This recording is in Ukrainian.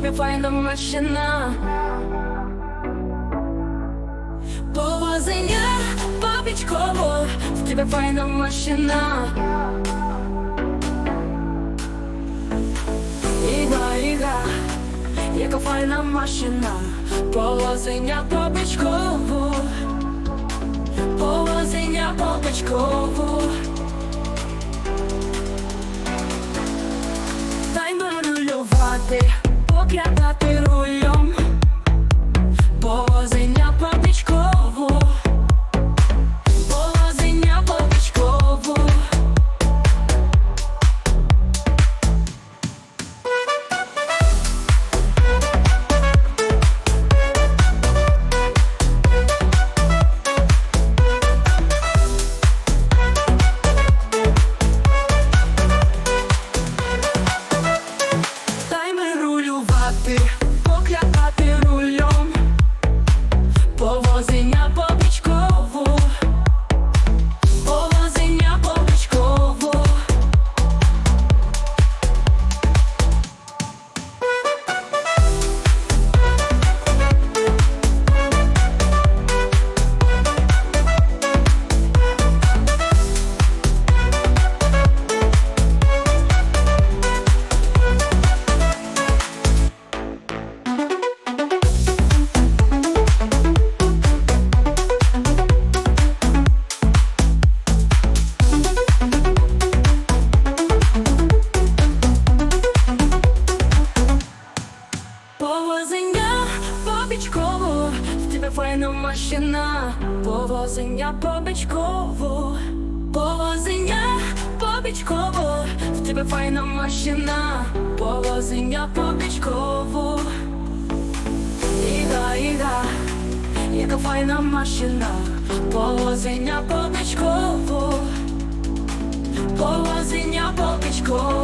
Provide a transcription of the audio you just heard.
тебе файна машина. Повозення побічково, в тебе файна машина. Іга, іга, яка файна машина, повозення побічково, повозення побічково. Дай рулювати, поглядати рулем, повозення Повозення побічково, в тебе файна машина, повозення побічково, повозення побічково, в тебе файна машина, повозення побічково. Іга, іга, яка файна машина, повозення побічково, повозення побічково.